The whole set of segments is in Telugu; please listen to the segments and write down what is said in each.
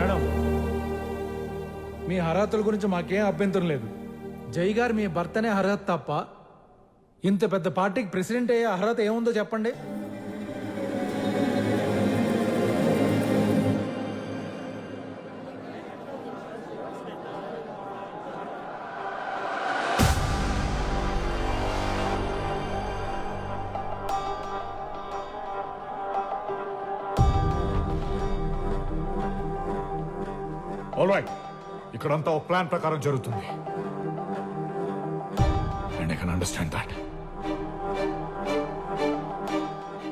మేడం. మీ అర్హతల గురించి మాకేం అభ్యంతరం లేదు. జై గారు మీ భర్తనే అర్హత తప్ప ఇంత పెద్ద పార్టీకి ప్రెసిడెంట్ అయ్యే అర్హత ఏముందో చెప్పండి. ఆల్ రైట్ ఇక్కడంతా ఒక ప్లాన్ ప్రకారం జరుగుతుంది. And I can understand that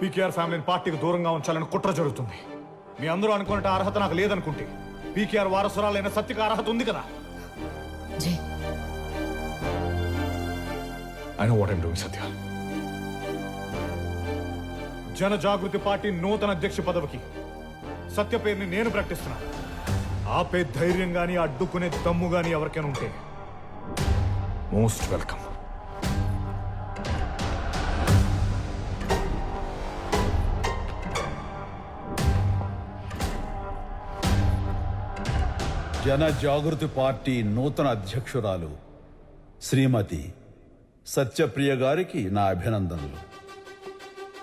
PKR ఫ్యామిలీని పార్టీకి దూరంగా ఉంచాలని కుట్ర జరుగుతుంది. మీ అందరూ అనుకున్నట్టు అర్హత నాకు లేదనుకుంటే పీకేఆర్ వారసురాలైన సత్యకి అర్హత ఉంది కదా? జై. I know what I'm doing Satya Jana Jagruti party నూతన అధ్యక్ష పదవికి సత్య పేరుని నేను ప్రకటిస్తున్నాను. ఆపే ధైర్యం కానీ అడ్డుకునే దమ్ము కానీ ఎవరికైనా ఉంటే. Most welcome. Jana Jagruti party నూతన అధ్యక్షురాలు శ్రీమతి సత్యప్రియ గారికి నా అభినందనలు.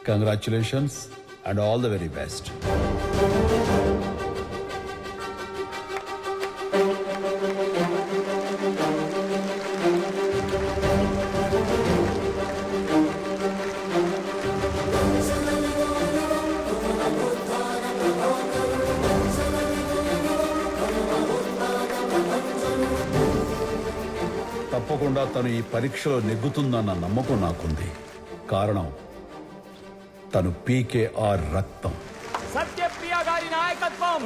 Congratulations and all the very best తప్పకుండా తను ఈ పరీక్షలో నెగ్గుతుందన్న నమ్మకం నాకుంది. కారణం తను పీకేఆర్ రక్తం. సత్యప్రియ గారి నాయకత్వం!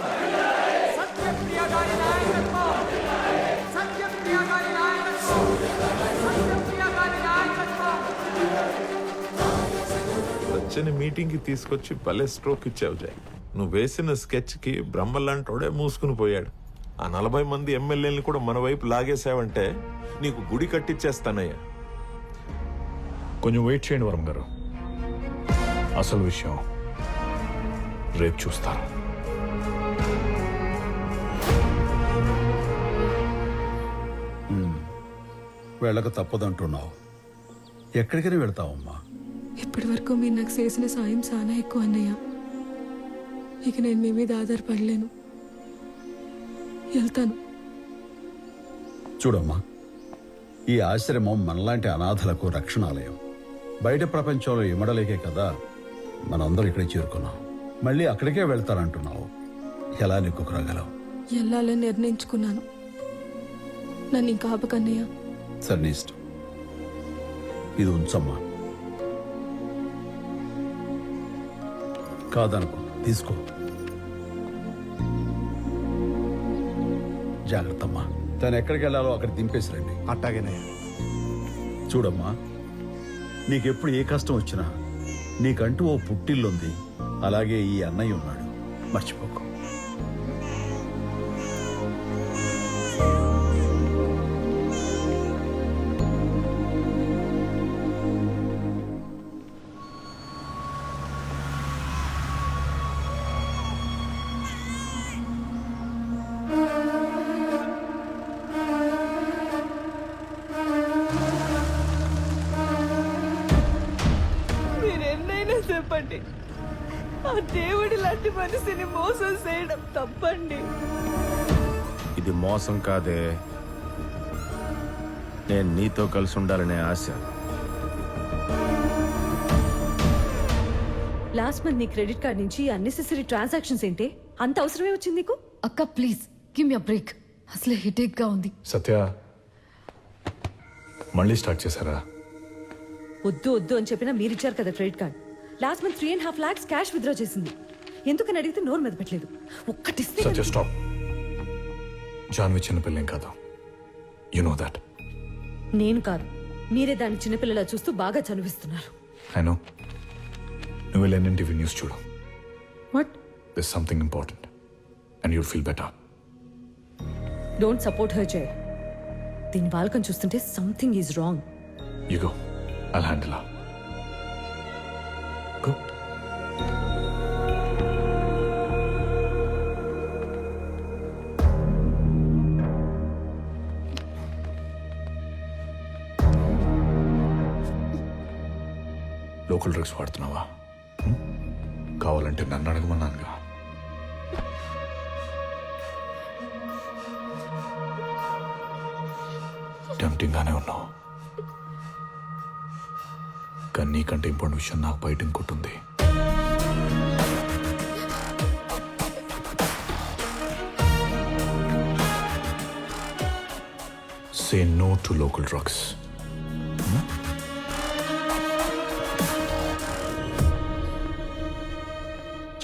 సత్యప్రియ గారి నాయకత్వం! సత్యప్రియ గారి నాయకత్వం! సత్యప్రియ గారి నాయకత్వం! వచ్చని మీటింగ్కి తీసుకొచ్చి భలే స్ట్రోక్ ఇచ్చావు జై. నువ్వు వేసిన స్కెచ్కి బ్రహ్మలాంటోడే మూసుకుని పోయాడు. ఆ నలభై మంది ఎమ్మెల్యేని కూడా మన వైపు లాగేశావంటే నీకు గుడి కట్టించేస్తానయ్యా కొంచెం వెయిట్ చేయండి వరం గారు. అసలు విషయం రేపు చూస్తారు వెళ్ళక తప్పదంటున్నావు. ఎక్కడికని వెళ్తావమ్మా. ఇప్పటి వరకు మీరు నాకు చేసిన సాయం చాలా ఎక్కువ అన్నయ్య. ఇక నేను మీ మీద ఆధారపడలేను. వెళ్తాను. చూడమ్మా ఈ ఆశ్రమం మనలాంటి అనాథలకు రక్షణాలయం. బయట ప్రపంచంలో ఇమడలేకే కదా మనందరం ఇక్కడే చేరుకున్నాం. మళ్ళీ అక్కడికే వెళ్తానంటున్నావు. ఎలా నెక్కుకురాగలవు? వెళ్ళాలని నిర్ణయించుకున్నాను. నన్ను ఇంకా ఆపకన్నయ్య. సరే నీ ఇష్టం. ఇది ఉంచమ్మా. కాదనుకో తీసుకో. జాగ్రత్తమ్మా. తను ఎక్కడికి వెళ్ళాలో అక్కడ దింపేసి రండి. అట్టాగేనే చూడమ్మా నీకెప్పుడు ఏ కష్టం వచ్చినా నీకంటూ ఓ పుట్టిల్లుంది. అలాగే ఈ అన్నయ్య ఉన్నాడు. మర్చిపోకు. చెప్పండి ఆ దేవుడి లాంటి మనిషిని మోసం చేయడం తప్పండి. ఇది మోసం కాదే. నేను నీతో కలిసి ఉండాలనే ఆశ. లాస్ట్ మంత్ నీ క్రెడిట్ కార్డ్ నుంచి అన్నెసెసరీ ట్రాన్సాక్షన్స్ ఏంటి? అంత అవసరమే వచ్చింది నీకు? అక్క ప్లీజ్ గివ్ మీ బ్రేక్. అసలే హెడేక్గా ఉంది. సత్య మళ్ళీ స్టార్ట్ చేశారా? వద్దు వద్దు అని చెప్పినా మీరు ఇచ్చారు కదా credit card. Last month three and half lakhs cash withdraw చేసింది. ఎందుకని అడిగితే నోరు మీద పెట్టలేదు. ఒక్కటిస్తే సత్య స్టాప్ జాన్వి చిన్నపిల్లేం కాదు. యు నో దాట్ నేను కాదు. మీరే దాన్ని చిన్నపిల్లలా చూస్తూ బాగా చనిపిస్తున్నారు ఐ నో నువ్వు వెళ్ళి ఎన్ఎన్టీవీ న్యూస్ చూడు. What this something important and you feel better don't support her Jaya దీని బాలకం చూస్తుంటే something is wrong you go I'll handle Go. Local drugs వాడుతున్నావా? కావాలంటే నన్ను అడగమన్నానుగా. టెంప్టింగ్గానే ఉన్నావు. కానీ నీకంటే ఇంపార్టెంట్ విషయం నాకు బయట ఇంకోటి ఉంది. Say no to local drugs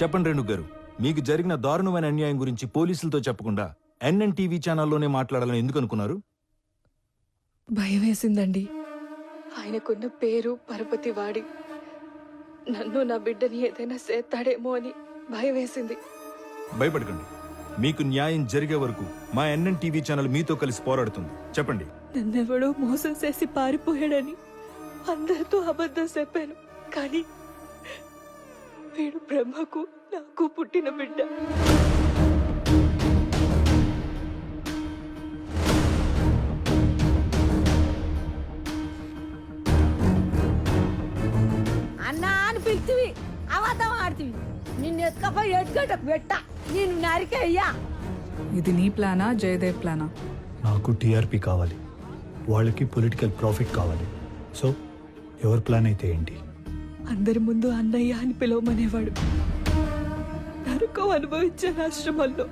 చెప్పండి రేణు గారు మీకు జరిగిన దారుణమైన అన్యాయం గురించి పోలీసులతో చెప్పకుండా ఎన్ఎన్ టీవీ ఛానల్లోనే మాట్లాడాలని ఎందుకు అనుకున్నారు? భయం వేసిందండి. ఆయనకున్న పేరు పరపతి వాడి నన్ను నా బిడ్డని ఏదైనా చేస్తాడేమో అని భయం వేసింది భయపడకండి. మీకు న్యాయం జరిగే వరకు మా ఎన్ఎన్ టీవీ ఛానల్ మీతో కలిసి పోరాడుతుంది. చెప్పండి. నన్నెవడో మోసం చేసి పారిపోయాడని అందరితో అబద్ధం చెప్పాను. కానీ వీడు బ్రహ్మకు నాకు పుట్టిన బిడ్డ. అబద్ధం ఆడుతుంది నిన్ను ఎత్తుకపోయి ఎత్తుకట పెట్ట నేను నరికేయ్యా ఇది నీ ప్లానా జయదేవ్ ప్లానా? నాకు టీఆర్పీ కావాలి. వాళ్ళకి పొలిటికల్ ప్రాఫిట్ కావాలి. సో ఎవరి ప్లాన్ అయితే ఏంటి? అందరి ముందు అన్నయ్య అని పిలవమనేవాడు. నరకం అనుభవించే ఆశ్రమంలో.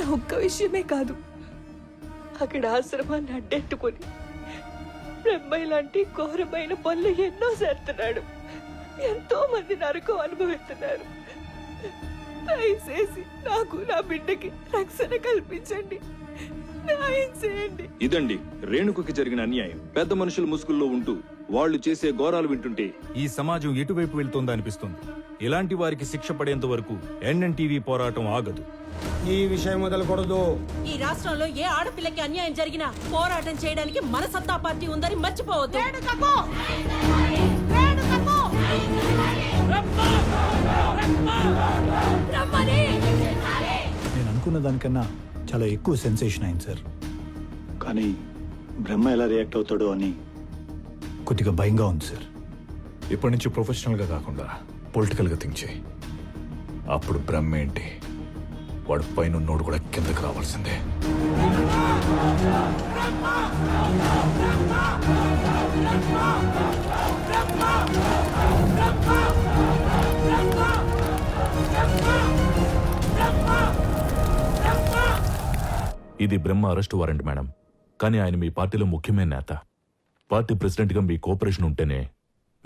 నా ఒక్క విషయమే కాదు. అక్కడ ఆశ్రమాన్ని అడ్డెట్టుకొని బ్రహ్మయ్య లాంటి ఘోరమైన పనులు ఎన్నో చేస్తున్నాడు. ఎంతో మంది నరకం అనుభవిస్తున్నారు. దయచేసి నాకు నా బిడ్డకి రక్షణ కల్పించండి. న్యాయం చేయండి. ఇదండి రేణుకుకి జరిగిన అన్యాయం. పెద్ద మనుషుల ముసుగుల్లో ఉంటూ వాళ్ళు చేసే ఘోరాలు వింటుంటే ఈ సమాజం ఎటువైపు వెళ్తోందో అనిపిస్తుంది? ఇలాంటి వారికి శిక్ష పడేంత వరకు ఎన్ఎన్ టీవీ పోరాటం ఆగదు. ఈ విషయం మొదలుకూడదు ఈ రాష్ట్రంలో ఏ ఆడపిల్లకి అన్యాయం జరిగినా పోరాటం చేయడానికి మన సత్తా పార్టీ ఉందని మర్చిపోవద్దు. నేను అనుకున్న దానికన్నా చాలా ఎక్కువ సెన్సేషన్ అయింది సార్ కానీ బ్రహ్మ ఎలా రియాక్ట్ అవుతాడో అని కొద్దిగా భయంగా ఉంది సార్ ఇప్పటి నుంచి ప్రొఫెషనల్గా కాకుండా పొలిటికల్గా థింక్ చేయి. అప్పుడు బ్రహ్మ ఏంటి? వాడు పైన ఉన్నోడు కూడా కిందకి రావాల్సిందే. ఇది బ్రహ్మ అరెస్ట్ వారెంట్ మేడం. కానీ ఆయన మీ పార్టీలో ముఖ్యమైన నేత. పార్టీ ప్రెసిడెంట్గా మీ కోఆపరేషన్ ఉంటేనే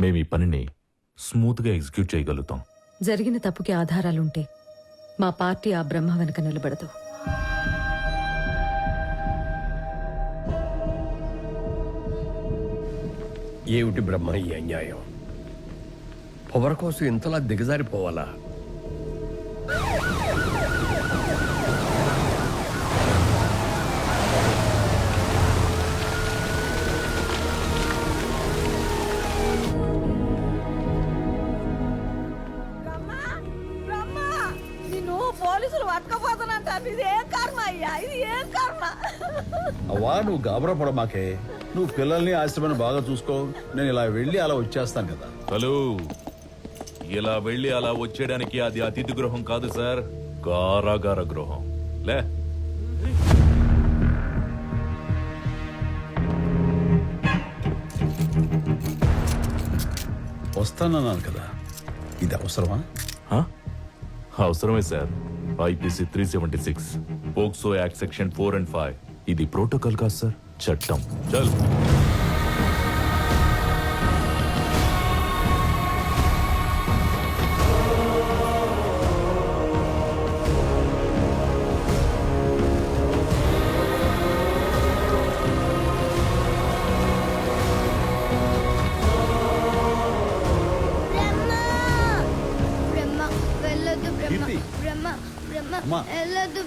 మేము ఈ పనిని స్మూత్గా ఎగ్జిక్యూట్ చేయగలుగుతాం. జరిగిన తప్పుకి ఆధారాలుంటే మా పార్టీ ఆ బ్రహ్మ వెనక నిలబడదు. ఏమిటి బ్రహ్మ ఈ అన్యాయం? పవర్ కోసం ఇంతలా దిగజారిపోవాలా? అవ్వా నువ్వు గాబరా పడమాకే. నువ్వు పిల్లల్ని ఆశ్రమాన్ని బాగా చూసుకో. నేను ఇలా వెళ్ళి అలా వచ్చేస్తాను కదా. హలో. ఇలా వెళ్ళి అలా వచ్చేయడానికి అది అతిథి గృహం కాదు సార్. కారాగార గృహం. లే. వస్తానన్నాను కదా. ఇది అవసరమా? హ? అవసరమే sir. IPC three seventy six POCSO act section four and five. ఇది ప్రోటోకాల్ కాదు సార్. చట్టం. చల్.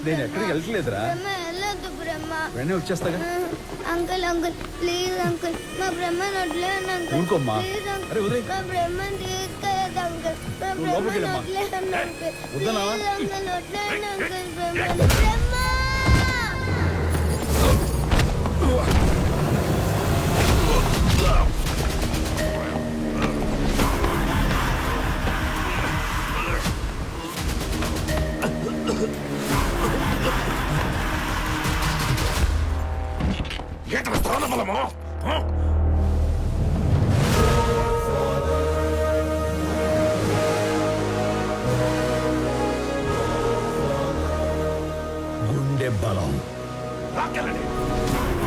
నేను బ్రహ్మ. ఎక్కడికి వెళ్ళట్లేదురా. బ్రహ్మ వెళ్ళొద్దు బ్రహ్మ వెంటనే వచ్చేస్తాగా అంకుల్ అంకుల్ ప్లీజ్ అంకుల్ మా బ్రహ్మను వదిలేయండి అంకుల్ ఊరుకోమ్మా. ప్లీజ్ అరే, వదిలేయ్. అంకుల్ మా బ్రహ్మను తీసుకెళ్ళదు అంకుల్ మా నువ్వు లోపలికి బ్రహ్మను వెళ్ళమ్మా. Uncle వద్దన్నావా? Please uncle uncle Brahma dev it.